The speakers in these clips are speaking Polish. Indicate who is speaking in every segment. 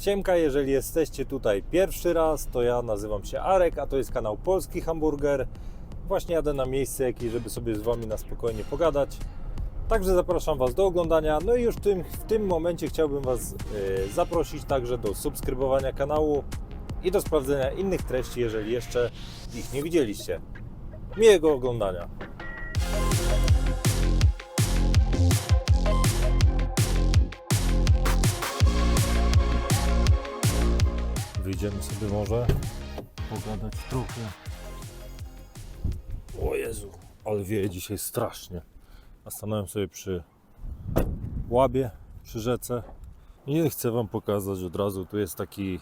Speaker 1: Siemka, jeżeli jesteście tutaj pierwszy raz, to ja nazywam się Arek, a to jest kanał Polski Hamburger. Właśnie jadę na miejsce jakieś, żeby sobie z Wami na spokojnie pogadać. Także zapraszam Was do oglądania. No i już w tym, w tym momencie chciałbym Was e, zaprosić także do subskrybowania kanału i do sprawdzenia innych treści, jeżeli jeszcze ich nie widzieliście. Miłego oglądania. Wyjdziemy sobie może pogadać trochę. O Jezu, ale wieje dzisiaj strasznie. A stanąłem sobie przy łabie, przy rzece i chcę Wam pokazać od razu. Tu jest taki,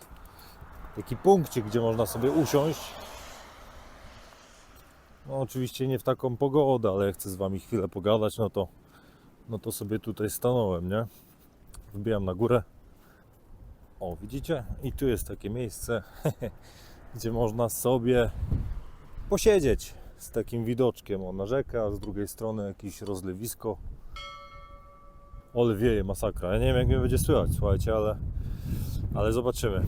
Speaker 1: taki punkcik, gdzie można sobie usiąść. No oczywiście nie w taką pogodę, ale jak chcę z Wami chwilę pogadać, no to, no to sobie tutaj stanąłem, nie? Wbijam na górę. O, widzicie? I tu jest takie miejsce, gdzie można sobie posiedzieć z takim widoczkiem. O, na rzekę, a z drugiej strony jakieś rozlewisko. Ole wieje, masakra. Ja nie wiem, jak mnie będzie słychać, słuchajcie, ale, ale zobaczymy.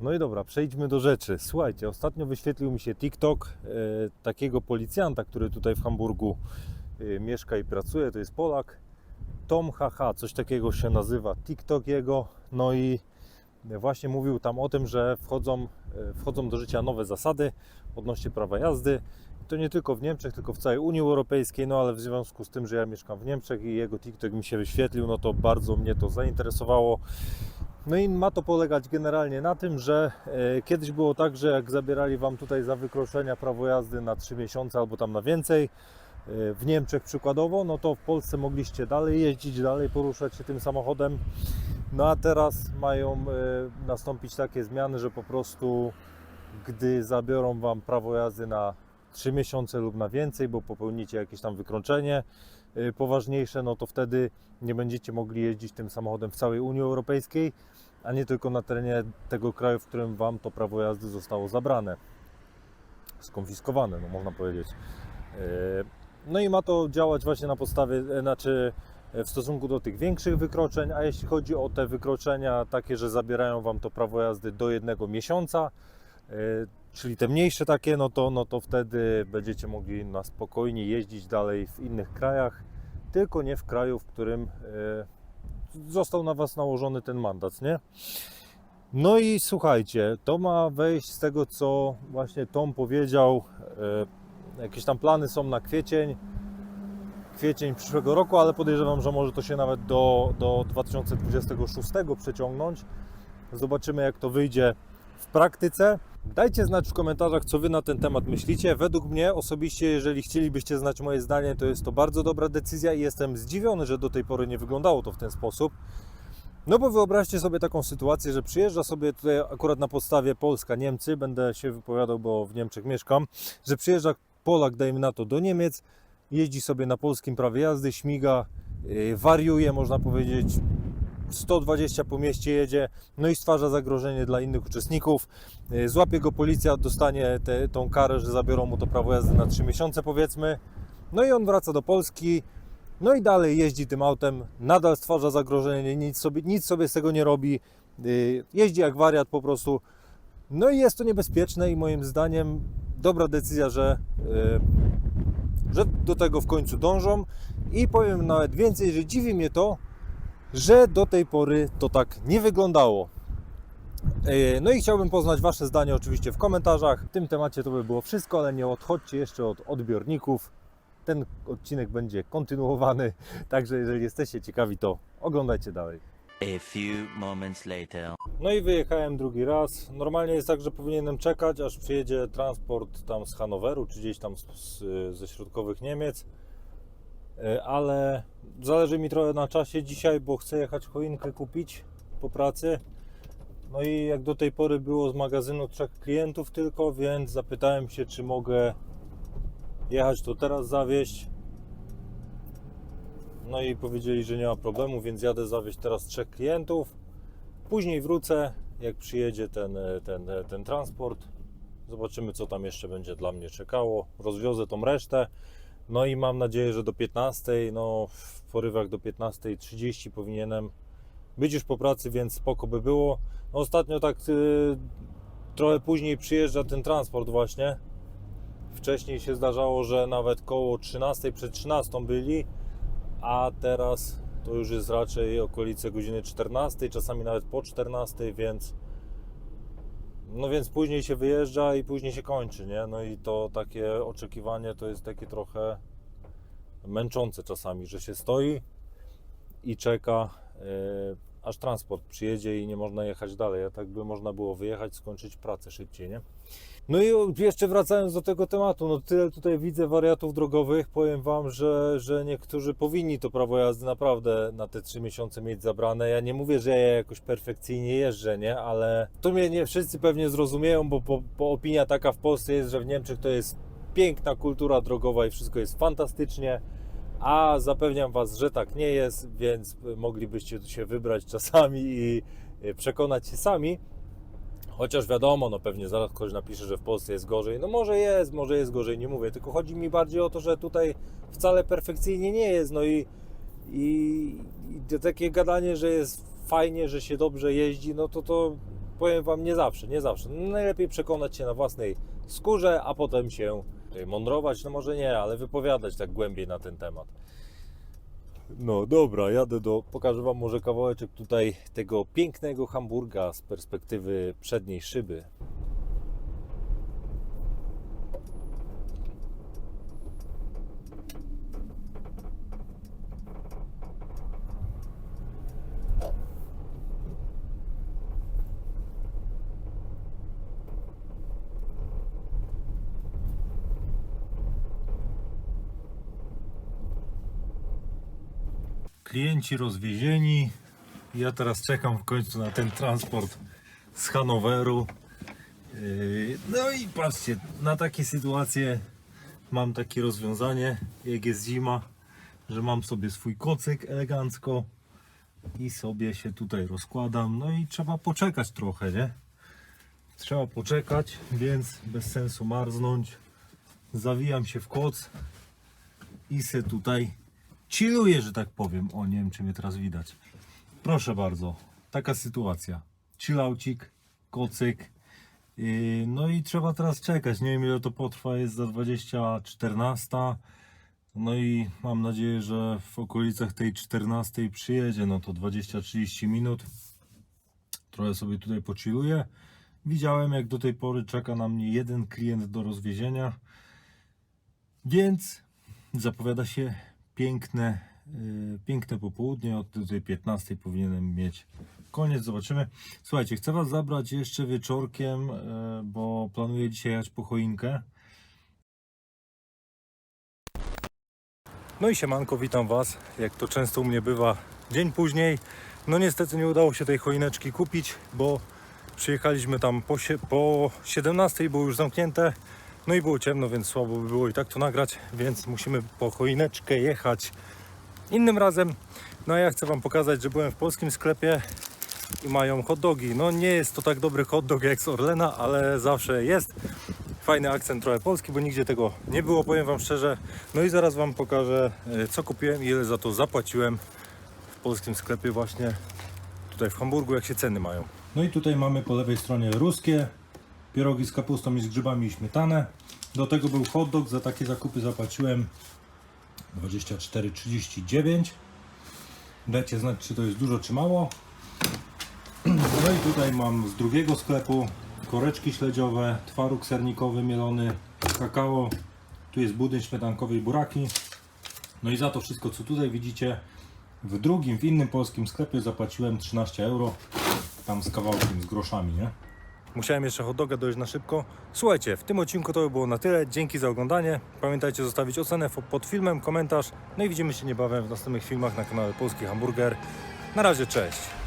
Speaker 1: No i dobra, przejdźmy do rzeczy. Słuchajcie, ostatnio wyświetlił mi się TikTok e, takiego policjanta, który tutaj w Hamburgu e, mieszka i pracuje. To jest Polak. Tom HH, coś takiego się nazywa TikTok jego. No i właśnie mówił tam o tym, że wchodzą, e, wchodzą do życia nowe zasady odnośnie prawa jazdy. To nie tylko w Niemczech, tylko w całej Unii Europejskiej, no ale w związku z tym, że ja mieszkam w Niemczech i jego TikTok mi się wyświetlił, no to bardzo mnie to zainteresowało. No i ma to polegać generalnie na tym, że e, kiedyś było tak, że jak zabierali Wam tutaj za wykroczenia prawo jazdy na 3 miesiące albo tam na więcej, w Niemczech przykładowo, no to w Polsce mogliście dalej jeździć, dalej poruszać się tym samochodem. No a teraz mają e, nastąpić takie zmiany, że po prostu gdy zabiorą Wam prawo jazdy na 3 miesiące lub na więcej, bo popełnicie jakieś tam wykroczenie y, poważniejsze, no to wtedy nie będziecie mogli jeździć tym samochodem w całej Unii Europejskiej, a nie tylko na terenie tego kraju, w którym Wam to prawo jazdy zostało zabrane, skonfiskowane, no można powiedzieć. No i ma to działać właśnie na podstawie, e, znaczy w stosunku do tych większych wykroczeń, a jeśli chodzi o te wykroczenia takie, że zabierają Wam to prawo jazdy do jednego miesiąca, e, czyli te mniejsze takie, no to, no to wtedy będziecie mogli na spokojnie jeździć dalej w innych krajach, tylko nie w kraju, w którym e, został na Was nałożony ten mandat, nie? No i słuchajcie, to ma wejść z tego, co właśnie Tom powiedział. Jakieś tam plany są na kwiecień, kwiecień przyszłego roku, ale podejrzewam, że może to się nawet do, do 2026 przeciągnąć. Zobaczymy, jak to wyjdzie w praktyce. Dajcie znać w komentarzach, co Wy na ten temat myślicie. Według mnie osobiście, jeżeli chcielibyście znać moje zdanie, to jest to bardzo dobra decyzja i jestem zdziwiony, że do tej pory nie wyglądało to w ten sposób. No bo wyobraźcie sobie taką sytuację, że przyjeżdża sobie tutaj akurat na podstawie Polska-Niemcy, będę się wypowiadał, bo w Niemczech mieszkam, że przyjeżdża Polak, dajmy na to, do Niemiec, jeździ sobie na polskim prawie jazdy, śmiga, yy, wariuje, można powiedzieć, 120 po mieście jedzie, no i stwarza zagrożenie dla innych uczestników. Yy, Złapie go policja, dostanie te, tą karę, że zabiorą mu to prawo jazdy na 3 miesiące powiedzmy. No i on wraca do Polski, no i dalej jeździ tym autem, nadal stwarza zagrożenie, nic sobie, nic sobie z tego nie robi, yy, jeździ jak wariat po prostu. No i jest to niebezpieczne i moim zdaniem dobra decyzja, że, yy, że do tego w końcu dążą. I powiem nawet więcej, że dziwi mnie to, że do tej pory to tak nie wyglądało. Yy, No i chciałbym poznać Wasze zdanie oczywiście w komentarzach. W tym temacie to by było wszystko, ale nie odchodźcie jeszcze od odbiorników. Ten odcinek będzie kontynuowany, także jeżeli jesteście ciekawi, to oglądajcie dalej.
Speaker 2: A few moments later.
Speaker 1: No i wyjechałem drugi raz. Normalnie jest tak, że powinienem czekać, aż przyjedzie transport tam z Hanoweru, czy gdzieś tam z, z, ze środkowych Niemiec. E, Ale zależy mi trochę na czasie dzisiaj, bo chcę jechać choinkę kupić po pracy. No i jak do tej pory było z magazynu trzech klientów tylko, więc zapytałem się, czy mogę jechać to teraz zawieźć. No i powiedzieli, że nie ma problemu, więc jadę zawieźć teraz trzech klientów. Później wrócę, jak przyjedzie ten, e, ten, e, ten transport. Zobaczymy, co tam jeszcze będzie dla mnie czekało. Rozwiozę tą resztę. No i mam nadzieję, że do 15, no w porywach do 15.30 powinienem być już po pracy, więc spoko by było. No, ostatnio tak y, trochę później przyjeżdża ten transport właśnie. Wcześniej się zdarzało, że nawet koło 13, przed 13 byli, a teraz to już jest raczej okolice godziny 14, czasami nawet po 14, więc no więc później się wyjeżdża i później się kończy, nie? No i to takie oczekiwanie to jest takie trochę męczące czasami, że się stoi i czeka e, aż transport przyjedzie i nie można jechać dalej, a tak by można było wyjechać, skończyć pracę szybciej, nie? No i jeszcze wracając do tego tematu, no tyle tutaj widzę wariatów drogowych, powiem Wam, że, że niektórzy powinni to prawo jazdy naprawdę na te 3 miesiące mieć zabrane. Ja nie mówię, że ja jakoś perfekcyjnie jeżdżę, nie? Ale to mnie nie wszyscy pewnie zrozumieją, bo, bo, bo opinia taka w Polsce jest, że w Niemczech to jest piękna kultura drogowa i wszystko jest fantastycznie, a zapewniam Was, że tak nie jest, więc moglibyście tu się wybrać czasami i y, przekonać się sami. Chociaż wiadomo, no pewnie zaraz ktoś napisze, że w Polsce jest gorzej. No może jest, może jest gorzej, nie mówię. Tylko chodzi mi bardziej o to, że tutaj wcale perfekcyjnie nie jest. No i, i, i takie gadanie, że jest fajnie, że się dobrze jeździ, no to to powiem Wam nie zawsze, nie zawsze. No, najlepiej przekonać się na własnej skórze, a potem się mądrować, no może nie, ale wypowiadać tak głębiej na ten temat. No dobra, jadę do. Pokażę Wam może kawałeczek tutaj tego pięknego Hamburga z perspektywy przedniej szyby. Klienci rozwiezieni. Ja teraz czekam w końcu na ten transport z Hanoweru. Yy, No i patrzcie, na takie sytuacje mam takie rozwiązanie, jak jest zima, że mam sobie swój kocyk elegancko i sobie się tutaj rozkładam. No i trzeba poczekać trochę, nie? Trzeba poczekać, więc bez sensu marznąć. Zawijam się w koc i se tutaj chilluję, że tak powiem. O, nie wiem, czy mnie teraz widać. Proszę bardzo, taka sytuacja. Chillaucik, kocyk. Yy, No i trzeba teraz czekać. Nie wiem, ile to potrwa. Jest za 20.14. No i mam nadzieję, że w okolicach tej 14 przyjedzie. No to 20-30 minut. Trochę sobie tutaj pochilluję. Widziałem, jak do tej pory czeka na mnie jeden klient do rozwiezienia. Więc zapowiada się piękne, yy, piękne popołudnie. Od tej 15 powinienem mieć koniec. Zobaczymy. Słuchajcie, chcę Was zabrać jeszcze wieczorkiem, yy, bo planuję dzisiaj jechać po choinkę. No i siemanko, witam Was. Jak to często u mnie bywa, dzień później. No niestety nie udało się tej choineczki kupić, bo przyjechaliśmy tam po, po 17, było już zamknięte. No i było ciemno, więc słabo by było i tak to nagrać, więc musimy po choineczkę jechać innym razem. No a ja chcę Wam pokazać, że byłem w polskim sklepie i mają hot dogi. No nie jest to tak dobry hot dog jak z Orlena, ale zawsze jest. Fajny akcent trochę polski, bo nigdzie tego nie było, powiem Wam szczerze. No i zaraz Wam pokażę, e, co kupiłem i ile za to zapłaciłem w polskim sklepie właśnie tutaj w Hamburgu, jak się ceny mają. No i tutaj mamy po lewej stronie ruskie, pierogi z kapustą i z grzybami i śmietanę. Do tego był hot dog, za takie zakupy zapłaciłem 24,39. Dajcie znać, czy to jest dużo, czy mało. No i tutaj mam z drugiego sklepu koreczki śledziowe, twaróg sernikowy mielony, kakao, tu jest budyń śmietankowy i buraki. No i za to wszystko, co tutaj widzicie, w drugim, w innym polskim sklepie zapłaciłem 13 euro, tam z kawałkiem, z groszami, nie? Musiałem jeszcze hot doga dojść na szybko. Słuchajcie, w tym odcinku to by było na tyle. Dzięki za oglądanie. Pamiętajcie zostawić ocenę pod filmem, komentarz. No i widzimy się niebawem w następnych filmach na kanale Polski Hamburger. Na razie, cześć!